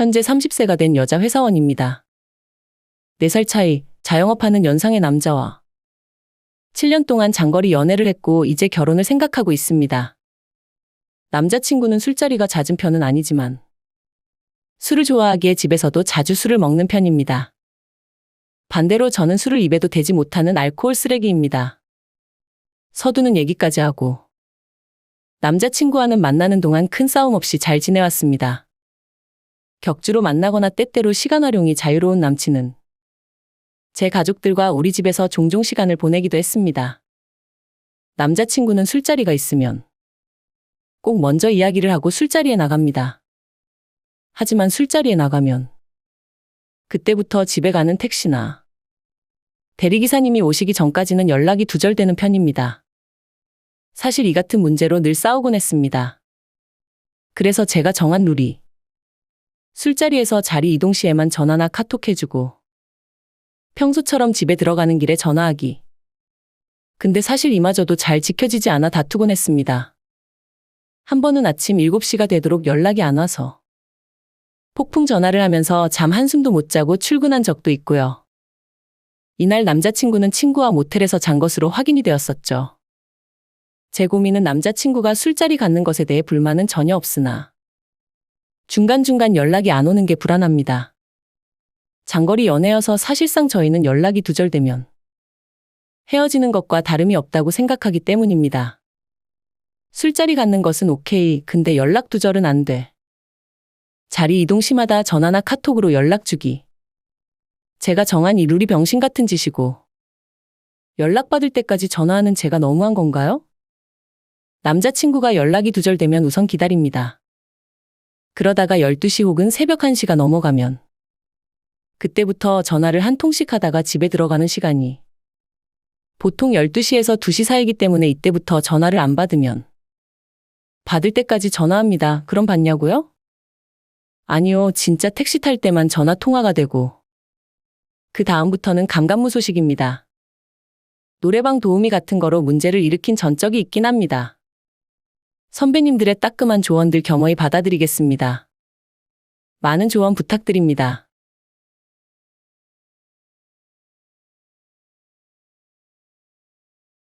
현재 30세가 된 여자 회사원입니다. 4살 차이, 자영업하는 연상의 남자와 7년 동안 장거리 연애를 했고 이제 결혼을 생각하고 있습니다. 남자친구는 술자리가 잦은 편은 아니지만 술을 좋아하기에 집에서도 자주 술을 먹는 편입니다. 반대로 저는 술을 입에도 대지 못하는 알코올 쓰레기입니다. 서두는 얘기까지 하고 남자친구와는 만나는 동안 큰 싸움 없이 잘 지내왔습니다. 격주로 만나거나 때때로 시간 활용이 자유로운 남친은 제 가족들과 우리 집에서 종종 시간을 보내기도 했습니다. 남자친구는 술자리가 있으면 꼭 먼저 이야기를 하고 술자리에 나갑니다. 하지만 술자리에 나가면 그때부터 집에 가는 택시나 대리기사님이 오시기 전까지는 연락이 두절되는 편입니다. 사실 이 같은 문제로 늘 싸우곤 했습니다. 그래서 제가 정한 룰이 술자리에서 자리 이동 시에만 전화나 카톡 해주고 평소처럼 집에 들어가는 길에 전화하기. 근데 사실 이마저도 잘 지켜지지 않아 다투곤 했습니다. 한 번은 아침 7시가 되도록 연락이 안 와서 폭풍 전화를 하면서 잠 한숨도 못 자고 출근한 적도 있고요. 이날 남자친구는 친구와 모텔에서 잔 것으로 확인이 되었었죠. 제 고민은 남자친구가 술자리 갖는 것에 대해 불만은 전혀 없으나 중간중간 연락이 안 오는 게 불안합니다. 장거리 연애여서 사실상 저희는 연락이 두절되면 헤어지는 것과 다름이 없다고 생각하기 때문입니다. 술자리 갖는 것은 오케이, 근데 연락 두절은 안 돼. 자리 이동 시마다 전화나 카톡으로 연락 주기. 제가 정한 이 룰이 병신 같은 짓이고 연락받을 때까지 전화하는 제가 너무한 건가요? 남자친구가 연락이 두절되면 우선 기다립니다. 그러다가 12시 혹은 새벽 1시가 넘어가면 그때부터 전화를 한 통씩 하다가 집에 들어가는 시간이 보통 12시에서 2시 사이기 때문에 이때부터 전화를 안 받으면 받을 때까지 전화합니다. 그럼 받냐고요? 아니요, 진짜 택시 탈 때만 전화 통화가 되고 그 다음부터는 감감무소식입니다. 노래방 도우미 같은 거로 문제를 일으킨 전적이 있긴 합니다. 선배님들의 따끔한 조언들 겸허히 받아들이겠습니다. 많은 조언 부탁드립니다.